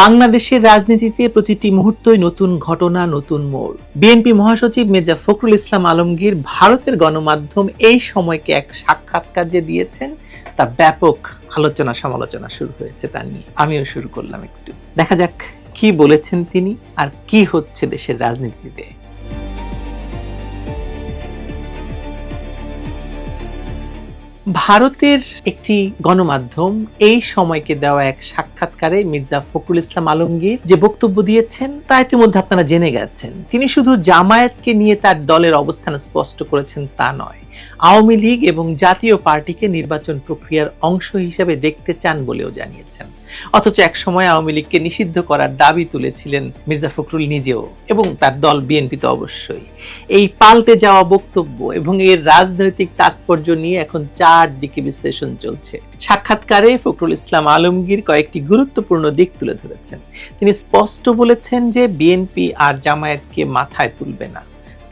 বাংলাদেশের রাজনীতিতে প্রতিটি মুহূর্তই নতুন ঘটনা, নতুন মোড়। বিএনপি মহাসচিব মির্জা ফখরুল ইসলাম আলমগীর ভারতের গণমাধ্যম এই সময়কে এক সাক্ষাৎকার যে দিয়েছেন। তা ব্যাপক আলোচনা সমালোচনা শুরু হয়েছে তা নিয়ে। আমিও শুরু করলাম একটু। দেখা যাক কি বলেছেন তিনি আর কি হচ্ছে দেশের রাজনীতিতে। ভারতের একটি গণমাধ্যম এই সময়কে দেওয়া এক সাক্ষাৎকারে মির্জা ফখরুল ইসলাম আলমগীর যে বক্তব্য দিয়েছেন, তা ইতিমধ্যে আপনারা জেনে গেছেন। তিনি শুধু জামায়াতকে নিয়ে তার দলের অবস্থান স্পষ্ট করেছেন তা নয়, আওয়ামী লীগ এবং জাতীয় পার্টিকে নির্বাচন প্রক্রিয়ার অংশ হিসেবে দেখতে চান বলেও জানিয়েছেন। অথচ এক সময় আওয়ামী লীগকে নিষিদ্ধ করার দাবি তুলেছিলেন মির্জা ফখরুল নিজেও এবং তার দল বিএনপি তো অবশ্যই। এই পাল্টে যাওয়া বক্তব্য এবং এর রাজনৈতিক তাৎপর্য নিয়ে এখন চারদিকে বিশ্লেষণ চলছে। সাক্ষাৎকারে ফখরুল ইসলাম আলমগীর কয়েকটি গুরুত্বপূর্ণ দিক তুলে ধরেছেন। তিনি স্পষ্ট বলেছেন যে বিএনপি আর জামায়াতকে মাথায় তুলবে না।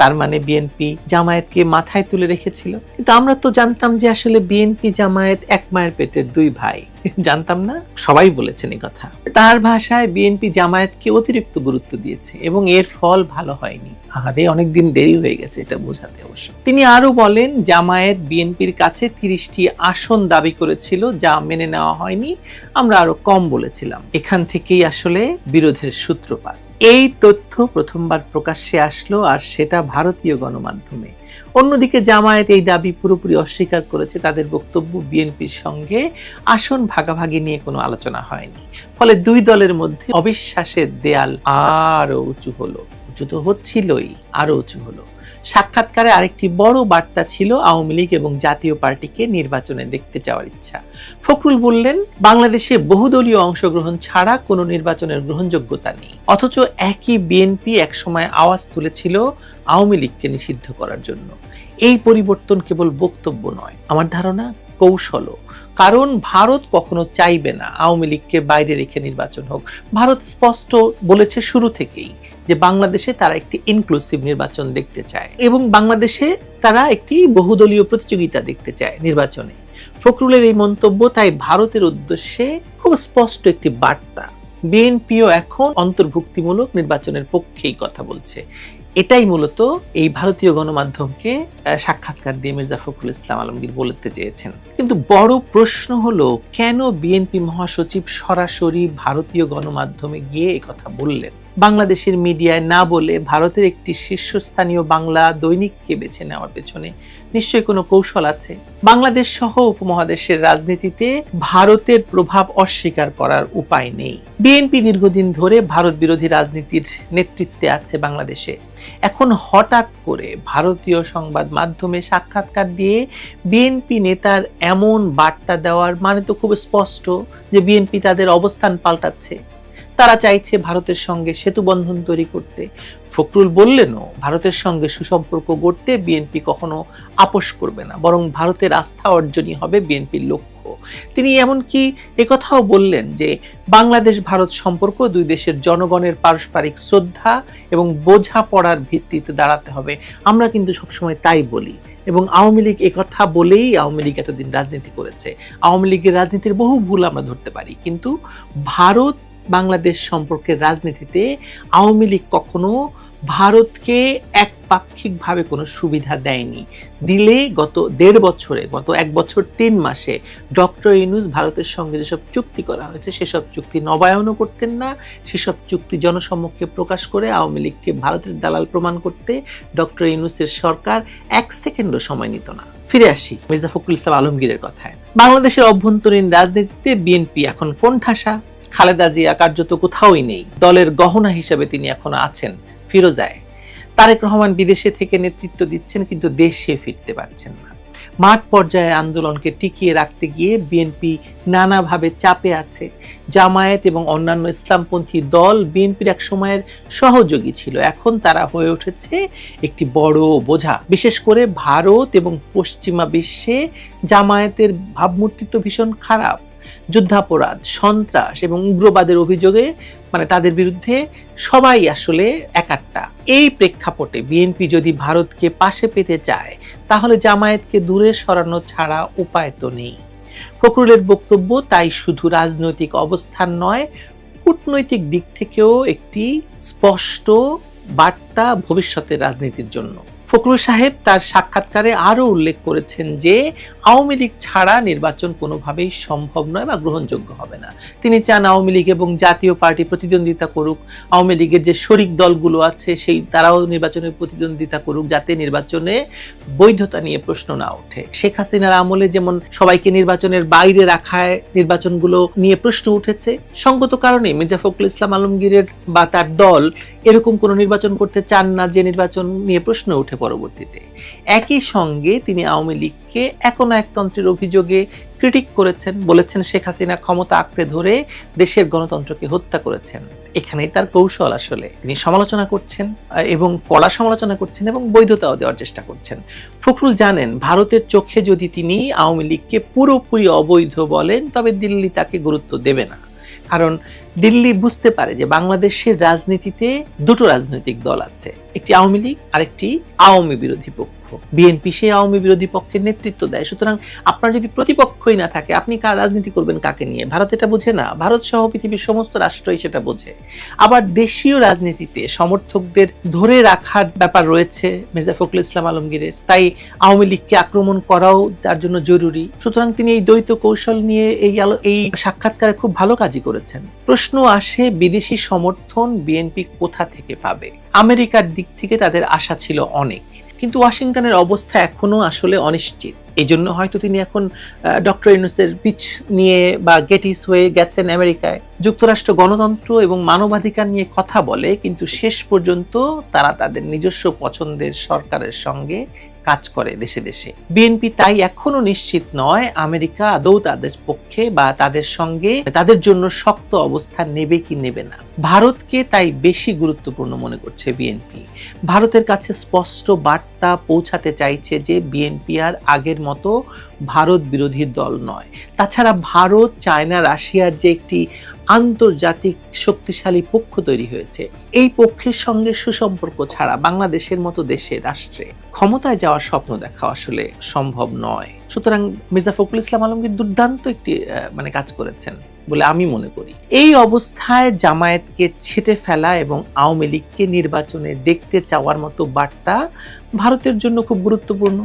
তার মানে বিএনপি জামায়াতকে মাথায় তুলে রেখেছিল। কিন্তু আমরা তো জানতাম যে আসলে বিএনপি জামায়াত এক মায়ের পেটের দুই ভাই। জানতাম না? সবাই বলেছেন কথা। তার ভাষায় বিএনপি জামায়াতকে অতিরিক্ত গুরুত্ব দিয়েছে এবং এর ফল ভালো হয়নি। আরে, অনেকদিন দেরি হয়ে গেছে এটা বোঝাতে অবশ্য। তিনি আরও বলেন, জামায়াত বিএনপির কাছে তিরিশটি আসন দাবি করেছিল, যা মেনে নেওয়া হয়নি। আমরা আরও কম বলেছিলাম। এখান থেকেই আসলে বিরোধের সূত্রপাত। এই তথ্য প্রথমবার প্রকাশ্যে আসলো আর সেটা ভারতীয় গণমাধ্যমে। অন্যদিকে জামায়াত এই দাবি পুরোপুরি অস্বীকার করেছে, তাদের বক্তব্য বিএনপির সঙ্গে আসন ভাগাভাগি নিয়ে কোনো আলোচনা হয়নি। ফলে দুই দলের মধ্যে অবিশ্বাসের দেয়াল আরও উঁচু হলো। উঁচু তো হচ্ছিলই, আরও উঁচু হলো। সাক্ষাৎকারে আরেকটি বড় বার্তা ছিল আওয়ামী লীগ এবং জাতীয় পার্টিকে নির্বাচনে দেখতে চাওয়ার ইচ্ছা। ফখরুল বললেন, বাংলাদেশে বহুদলীয় অংশগ্রহণ ছাড়া কোনো নির্বাচনের গ্রহণযোগ্যতা নেই। অথচ একই বিএনপি একসময় আওয়াজ তুলেছিল আওয়ামী লীগকে নিষিদ্ধ করার জন্য। এই পরিবর্তন কেবল বক্তব্য নয়, আমার ধারণা কৌশলও কারণ ভারত কখনো চাইবে না আওয়ামী লীগকে বাইরে রেখে নির্বাচন হোক। ভারত স্পষ্ট বলেছে শুরু থেকেই যে বাংলাদেশে তারা একটি ইনক্লুসিভ নির্বাচন দেখতে চায় এবং বাংলাদেশে তারা একটি বহুদলীয় প্রতিযোগিতা দেখতে চায় নির্বাচনে। ফখরুলের এই মন্তব্য তাই ভারতের উদ্দেশ্যে খুব স্পষ্ট একটি বার্তা। বিএনপিও এখন অন্তর্ভুক্তিমূলক নির্বাচনের পক্ষেই কথা বলছে। এটাই মূলত এই ভারতীয় গণমাধ্যমকে সাক্ষাৎকার দিয়ে মির্জা ফখরুল ইসলাম আলমগীর বলতে চেয়েছেন। কিন্তু বড় প্রশ্ন হলো, কেন বিএনপি মহাসচিব সরাসরি ভারতীয় গণমাধ্যমে গিয়ে কথা বললেন? বাংলাদেশের মিডিয়ায় না বলে ভারতের একটি শীর্ষস্থানীয় বাংলা দৈনিককে বেছে নেওয়ার পেছনে নিশ্চয়ই কোনো কৌশল আছে? বাংলাদেশ সহ উপমহাদেশের রাজনীতিতে ভারতের প্রভাব অস্বীকার করার উপায় নেই। বিএনপি দীর্ঘদিন ধরে ভারত বিরোধী রাজনীতির নেতৃত্বে আছে বাংলাদেশে। এখন হঠাৎ করে ভারতীয় সংবাদ মাধ্যমে সাক্ষাৎকার দিয়ে বিএনপি নেতার এমন বার্তা দেওয়ার মানে তো খুব স্পষ্ট যে বিএনপি তাদের অবস্থান পাল্টাচ্ছে। তারা চাইছে ভারতের সঙ্গে সেতু বন্ধন তৈরি করতে। ফখরুল বললেনও, ভারতের সঙ্গে সুসম্পর্ক গড়তে বিএনপি কখনো আপোষ করবে না, বরং ভারতের আস্থা অর্জনই হবে বিএনপির লক্ষ্য। তিনি এমনকি একথাও বললেন যে, বাংলাদেশ ভারত সম্পর্ক দুই দেশের জনগণের পারস্পরিক শ্রদ্ধা এবং বোঝা পড়ার ভিত্তিতে দাঁড়াতে হবে। আমরা কিন্তু সবসময় তাই বলি এবং আওয়ামী লীগ একথা বলেই আওয়ামী লীগ এতদিন রাজনীতি করেছে। আওয়ামী লীগের রাজনীতির বহু ভুল আমরা ধরতে পারি, কিন্তু ভারত বাংলাদেশ সম্পর্কের রাজনীতিতে আওয়ামী লীগ কখনো ভারতকে একপাক্ষিকভাবে কোনো সুবিধা দেয়নি। দিলে গত দেড় বছরে, গত এক বছর তিন মাসে ডক্টর ইনুস ভারতের সঙ্গে যেসব চুক্তি করা হয়েছে, সেসব চুক্তি নবায়নও করতেন না। সেসব চুক্তি জনসম্মুখে প্রকাশ করে আওয়ামী লীগকে ভারতের দালাল প্রমাণ করতে ডক্টর ইনুসের সরকার এক সেকেন্ডও সময় নিত না। ফিরে আসি মির্জা ফখরুল ইসলাম আলমগীরের কথায়। বাংলাদেশের অভ্যন্তরীণ রাজনীতিতে বিএনপি এখন কোন ঠাসা খালেদা জিয়া কার্যত কোথাওই নেই। দলের গহনা হিসেবে তিনি এখনও আছেন ফিরোজায়। তারেক রহমান বিদেশে থেকে নেতৃত্ব দিচ্ছেন, কিন্তু দেশে ফিরতে পারছেন না। মাঠ পর্যায়ে আন্দোলনকে টিকিয়ে রাখতে গিয়ে বিএনপি নানাভাবে চাপে আছে। জামায়াত এবং অন্যান্য ইসলামপন্থী দল বিএনপির এক সময়ের সহযোগী ছিল। এখন তারা হয়ে উঠেছে একটি বড় বোঝা। বিশেষ করে ভারত এবং পশ্চিমা বিশ্বে জামায়াতের ভাবমূর্তি তো ভীষণ খারাপ। যুদ্ধাপরাধ, সন্ত্রাস এবং উগ্রবাদের অভিযোগে মানে তাদের বিরুদ্ধে সবাই আসলে একাট্টা এই প্রেক্ষাপটে বিএনপি যদি ভারতকে পাশে পেতে চায়, তাহলে জামায়াতকে দূরে সরানো ছাড়া উপায় তো নেই। ফখরুলের বক্তব্য তাই শুধু রাজনৈতিক অবস্থান নয়, কূটনৈতিক দিক থেকেও একটি স্পষ্ট বার্তা ভবিষ্যতের রাজনীতির জন্য। ফখরুল সাহেব তার সাক্ষাৎকারে আরও উল্লেখ করেছেন যে, আওয়ামী লীগ ছাড়া নির্বাচন কোনোভাবেই সম্ভব নয় বা গ্রহণযোগ্য হবে না। তিনি চান আওয়ামী লীগ এবং জাতীয় পার্টি প্রতিদ্বন্দ্বিতা করুক। আওয়ামী লীগের যে শরিক দলগুলো আছে, সেই তারাও নির্বাচনে প্রতিদ্বন্দ্বিতা করুক যাতে নির্বাচনে বৈধতা নিয়ে প্রশ্ন না ওঠে। শেখ হাসিনার আমলে যেমন সবাইকে নির্বাচনের বাইরে রাখায় নির্বাচনগুলো নিয়ে প্রশ্ন উঠেছে, সঙ্গত কারণে মির্জা ফখরুল ইসলাম আলমগীরের বা তার দল এরকম কোনো নির্বাচন করতে চান না যে নির্বাচন নিয়ে প্রশ্ন উঠে পরবর্তীতে। একই সঙ্গে তিনি আওয়ামী লীগকে এখন একতন্ত্রের অভিযোগে ক্রিটিক করেছেন, বলেছেন শেখ হাসিনা ক্ষমতা আঁকড়ে ধরে দেশের গণতন্ত্রকে হত্যা করেছেন। এখানেই তার কৌশল আসলে। তিনি সমালোচনা করছেন এবং কড়া সমালোচনা করছেন এবং বৈধতাও দেওয়ার চেষ্টা করছেন। ফখরুল জানেন, ভারতের চোখে যদি তিনি আওয়ামী লীগকে পুরোপুরি অবৈধ বলেন, তবে দিল্লি তাকে গুরুত্ব দেবে না। কারণ দিল্লি বুঝতে পারে যে বাংলাদেশের রাজনীতিতে দুটো রাজনৈতিক দল আছে, একটি আওয়ামী লীগ আর একটি আওয়ামী বিরোধী পক্ষ। বিএনপি সেই আওয়ামী বিরোধী পক্ষের নেতৃত্ব দেয়। সুতরাং আপনার যদি প্রতিপক্ষই না থাকে, আপনি কার রাজনীতি করবেন, কাকে নিয়ে? ভারত এটা বোঝে না। ভারত সহ পৃথিবীর সমস্ত রাষ্ট্রই সেটা বোঝে। আবার দেশীয় রাজনীতিতে সমর্থকদের ধরে রাখার ব্যাপার রয়েছে মির্জা ফখরুল ইসলাম আলমগীরের। তাই আওয়ামী লীগকে আক্রমণ করাও তার জন্য জরুরি। সুতরাং তিনি এই দ্বৈত কৌশল নিয়ে এই এই সাক্ষাৎকারে খুব ভালো কাজই করেছেন। প্রশ্ন আসে, বিদেশি সমর্থন বিএনপি কোথা থেকে পাবে? আমেরিকার দিক থেকে তাদের আশা ছিল অনেক। কিন্তু ওয়াশিংটনের অবস্থা এখনও আসলে অনিশ্চিত। এই জন্য হয়তো তিনি এখন ডক্টর ইউনুসের পিচ নিয়ে বা গেটিস হয়ে গেছেন আমেরিকায়। যুক্তরাষ্ট্র গণতন্ত্র এবং মানবাধিকার নিয়ে কথা বলে, কিন্তু শেষ পর্যন্ত তারা তাদের নিজস্ব পছন্দের সরকারের সঙ্গে কাজ করে দেশে দেশে। বিএনপি তাই এখনও নিশ্চিত নয় আমেরিকা আদৌ তাদের পক্ষে বা তাদের সঙ্গে তাদের জন্য শক্ত অবস্থান নেবে কি নেবে না। ভারতকে তাই বেশি গুরুত্বপূর্ণ মনে করছে বিএনপি। ভারতের কাছে স্পষ্ট বার্তা পৌঁছাতে চাইছে যে বিএনপি আর আগের মতো ভারত বিরোধী দল নয়। তাছাড়া ভারত, চায়না, রাশিয়ার যে একটি আন্তর্জাতিক শক্তিশালী পক্ষ তৈরি হয়েছে। এই পক্ষের সঙ্গে সুসম্পর্ক ছাড়া বাংলাদেশের মতো দেশে রাষ্ট্রে ক্ষমতায় যাওয়ার স্বপ্ন দেখা আসলে সম্ভব নয়। সুতরাং মির্জা ফখরুল ইসলাম আলমগীর দুর্দান্ত একটি মানে কাজ করেছেন বলে আমি মনে করি। এই অবস্থায় জামায়াতকে ছেটে ফেলা এবং আওয়ামী লীগকে নির্বাচনে দেখতে চাওয়ার মতো বার্তা ভারতের জন্য খুব গুরুত্বপূর্ণ।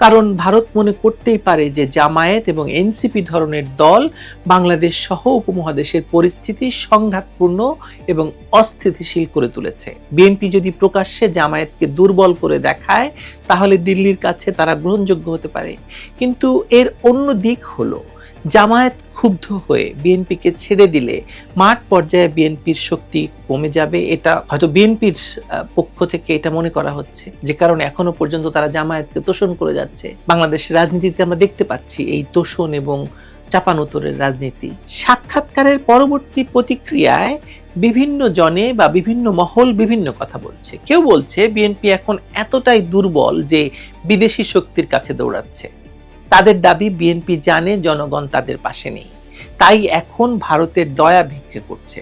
কারণ ভারত মনে করতেই পারে যে জামায়াত এবং এনসিপি ধরনের দল বাংলাদেশ সহ উপমহাদেশের পরিস্থিতি সংঘাতপূর্ণ এবং অস্থিতিশীল করে তুলেছে। বিএনপি যদি প্রকাশ্যে জামায়াতকে দুর্বল করে দেখায়, তাহলে দিল্লির কাছে তারা গ্রহণযোগ্য হতে পারে। কিন্তু এর অন্য দিক হলো জামায়াত ক্ষুব্ধ হয়ে বিএনপিকে ছেড়ে দিলে মাঠ পর্যায়ে বিএনপির শক্তি কমে যাবে, এটা হয়তো বিএনপির পক্ষ থেকে এটা মনে করা হচ্ছে। যে কারণে এখনও পর্যন্ত তারা জামায়াতকে তোষণ করে যাচ্ছে। বাংলাদেশের রাজনীতিতে আমরা দেখতে পাচ্ছি এই তোষণ এবং চাপানোতরের রাজনীতি। সাক্ষাৎকারের পরবর্তী প্রতিক্রিয়ায় বিভিন্ন জনে বা বিভিন্ন মহল বিভিন্ন কথা বলছে। কেউ বলছে বিএনপি এখন এতটাই দুর্বল যে বিদেশি শক্তির কাছে দৌড়াচ্ছে। তাদের দাবি বিএনপি জানে জনগণ তাদের পাশে নেই। তাই এখন ভারতের দয়া ভিক্ষে করছে।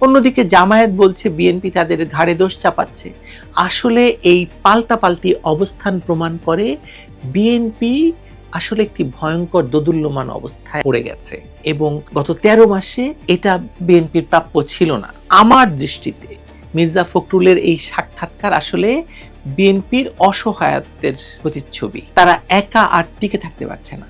অন্যদিকে জামায়াত বলছে বিএনপি তাদের ঘাড়ে দোষ চাপাচ্ছে। আসলে এই পাল্টাপাল্টি অবস্থান প্রমাণ করে বিএনপি আসলে একটি ভয়ঙ্কর দোদুল্যমান অবস্থায় পড়ে গেছে। এবং গত ১৩ মাসে এটা বিএনপির প্রাপ্য ছিল না। আমার দৃষ্টিতে মির্জা ফখরুলের এই সাক্ষাৎকার আসলে বিএনপির অসহায়ত্বের প্রতিচ্ছবি। তারা একা আর টিকে থাকতে পারছে না।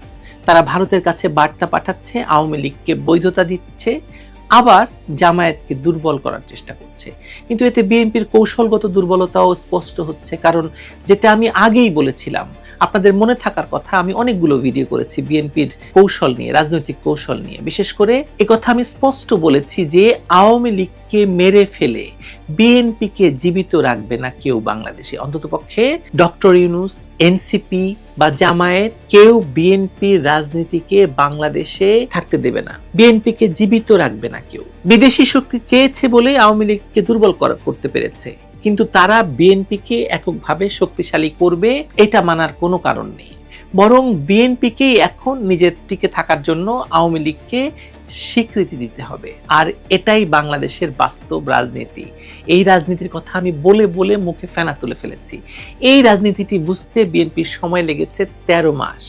তারা ভারতের কাছে বার্তা পাঠাচ্ছে, আওয়ামী লীগকে বৈধতা দিচ্ছে, আবার জামায়াতকে দুর্বল করার চেষ্টা করছে। কিন্তু এতে বিএনপির কৌশলগত দুর্বলতাও স্পষ্ট হচ্ছে, কারণ যেটা আমি আগেই বলেছিলাম, আপনাদের মনে থাকার কথা, আমি অনেকগুলো ভিডিও করেছি বিএনপির কৌশল নিয়ে, রাজনৈতিক কৌশল নিয়ে। বিশেষ করে কথা আমি স্পষ্ট বলেছি যে আওয়ামী লীগকে মেরে ফেলে বিএনপিকে জীবিত রাখবে না কেউ বাংলাদেশে। অন্ততপক্ষে ডক্টর ইউনুস, এনসিপি বা জামায়াত কেউ বিএনপির রাজনীতিকে বাংলাদেশে থাকতে দেবে না। বিএনপিকে জীবিত রাখবে না কেউ। বিদেশি শক্তি চেয়েছে বলে আওয়ামী লীগকে দুর্বল করতে পেরেছে। কিন্তু তারা বিএনপিকে এককভাবে শক্তিশালী করবে, এটা মানার কোনো কারণ নেই। বরং বিএনপিকেই এখন নিজের টিকে থাকার জন্য আওয়ামী লীগকে স্বীকৃতি দিতে হবে। আর এটাই বাংলাদেশের বাস্তব রাজনীতি। এই রাজনীতির কথা আমি বলে বলে মুখে ফেনা তুলে ফেলেছি। এই রাজনীতিটি বুঝতে বিএনপির সময় লেগেছে ১৩ মাস।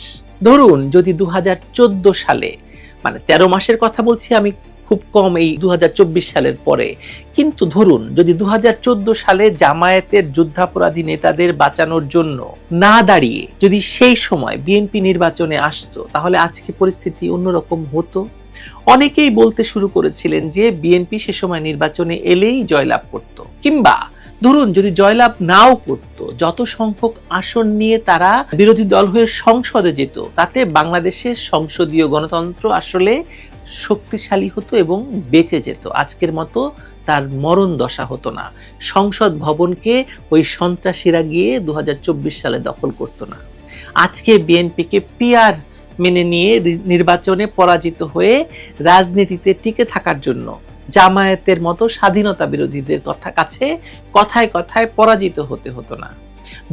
ধরুন যদি দু হাজার চোদ্দ সালে মানে ১৩ মাসের কথা বলছি আমি খুব কম এই দু হাজার চব্বিশ সালের পরে। কিন্তু ধরুন, যদি দু সালে জামায়াতের যুদ্ধাপরাধী নেতাদের বাঁচানোর জন্য না দাঁড়িয়ে যদি সেই সময় বিএনপি নির্বাচনে আসতো, তাহলে আজকে পরিস্থিতি অন্যরকম হতো। অনেকেই বলতে শুরু করেছিলেন যে বিএনপি সে সময় নির্বাচনে এলেই জয়লাভ করত। কিংবা ধরুন, যদি জয়লাভ নাও করত, যত সংখ্যক আসন নিয়ে তারা বিরোধী দল হয়ে সংসদে যেত, তাতে বাংলাদেশের সংসদীয় গণতন্ত্র আসলে শক্তিশালী হতো এবং বেঁচে যেত। আজকের মতো তার মরণ দশা হতো না। সংসদ ভবনকে ওই সন্ত্রাসীরা গিয়ে দুহাজার চব্বিশ সালে দখল করতো না। আজকে বিএনপিকে পিয়ার মেনে নিয়ে নির্বাচনে পরাজিত হয়ে রাজনীতিতে টিকে থাকার জন্য জামায়াতের মতো স্বাধীনতা বিরোধীদের কথা কাছে কথায় কথায় পরাজিত হতে হতো না।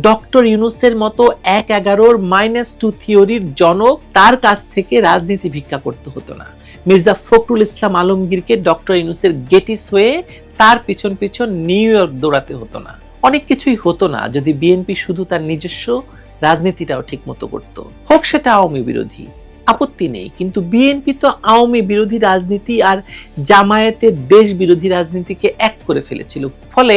ডক্টর ইউনুসের মতো এক এগারোর মাইনাস টু থিওরির জনক তার কাছ থেকে রাজনীতি ভিক্ষা করতে হতো না। মির্জা ফখরুল ইসলাম আলমগীরকে ডক্টর ইউনুসের গেটিস হয়ে তার পিছন পিছন নিউ ইয়র্ক দৌড়াতে হতো না। অনেক কিছুই হতো না, যদি বিএনপি শুধু তার নিজস্ব রাজনীতিটাও ঠিক মতো করতো। হোক সেটা আওয়ামী বিরোধী। আপত্তি নেই, কিন্তু বিএনপি তো আওয়ামী বিরোধী রাজনীতি আর জামায়াতের দেশ বিরোধী রাজনীতিকে এক করে ফেলেছিল। ফলে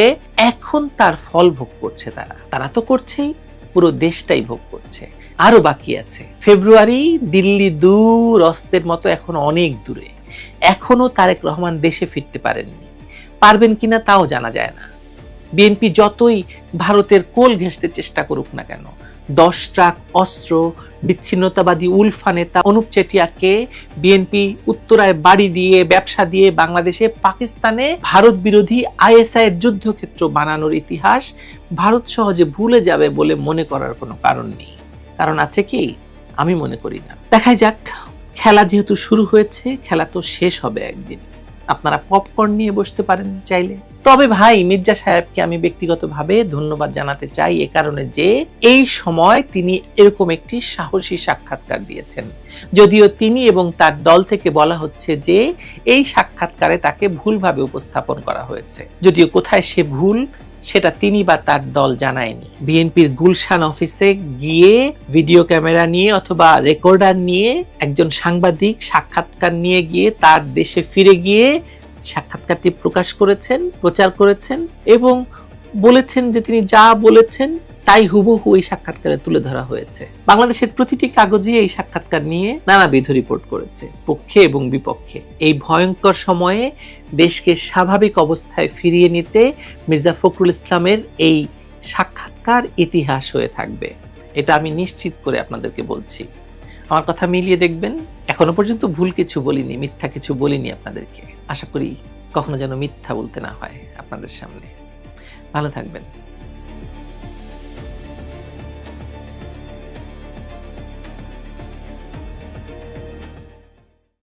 এখন তার ফল ভোগ করছে তারা। তারা তো করছেই, পুরো দেশটাই ভোগ করছে। আরও বাকি আছে। ফেব্রুয়ারি দিল্লি দূর, অস্তের মতো এখন অনেক দূরে। এখনও তারেক রহমান দেশে ফিরতে পারেননি। পারবেন কিনা তাও জানা যায় না। বিএনপি যতই ভারতের কোল ঘেঁষতে চেষ্টা করুক না কেন দশ ট্রাক অস্ত্র, বিচ্ছিন্নতাবাদী উলফা নেতা অনুপ চেটিয়াকে বিএনপি উত্তরায় বাড়ি দিয়ে, ব্যবসা দিয়ে বাংলাদেশে পাকিস্তানে ভারত বিরোধী আইএসআই এর যুদ্ধক্ষেত্র বানানোর ইতিহাস ভারত সহজে ভুলে যাবে বলে মনে করার কোনো কারণ নেই। কারণ আছে কি? আমি মনে করি না। দেখাই যাক, খেলা যেহেতু শুরু হয়েছে, খেলা তো শেষ হবে একদিন। আপনারা পপকর্ন নিয়ে বসতে পারেন চাইলে। তবে ভাই, মির্জা সাহেবকে আমি ব্যক্তিগতভাবে ধন্যবাদ জানাতে চাই এ কারণে যে, এই সময় তিনি এরকম একটি সাহসী সাক্ষাৎকার দিয়েছেন। যদিও তিনি এবং তার দল থেকে বলা হচ্ছে যে, এই সাক্ষাৎকারে তাকে ভুলভাবে উপস্থাপন করা হয়েছে। যদিও কোথায় সে ভুল সেটা তিনি বা তার দল জানায়নি। বিএনপির গুলশান অফিসে গিয়ে ভিডিও ক্যামেরা নিয়ে অথবা রেকর্ডার নিয়ে একজন সাংবাদিক সাক্ষাৎকার নিয়ে গিয়ে তার দেশে ফিরে গিয়ে সাক্ষাৎকারটি প্রকাশ করেছেন, প্রচার করেছেন এবং বলেছেন যে তিনি যা বলেছেন তাই হুবহু এই সাক্ষাৎকারে তুলে ধরা হয়েছে। বাংলাদেশের প্রতিটি কাগজে এই সাক্ষাৎকার নিয়ে নানাবিধ রিপোর্ট করেছে, পক্ষে এবং বিপক্ষে। এই ভয়ঙ্কর সময়ে দেশকে স্বাভাবিক অবস্থায় ফিরিয়ে নিতে মির্জা ফখরুল ইসলামের এই সাক্ষাৎকার ইতিহাস হয়ে থাকবে। এটা আমি নিশ্চিত করে আপনাদেরকে বলছি। আমার কথা মিলিয়ে দেখবেন। এখনও পর্যন্ত ভুল কিছু বলিনি, মিথ্যা কিছু বলিনি আপনাদেরকে। আশা করি কখনো যেন মিথ্যা বলতে না হয় আপনাদের সামনে। ভালো থাকবেন।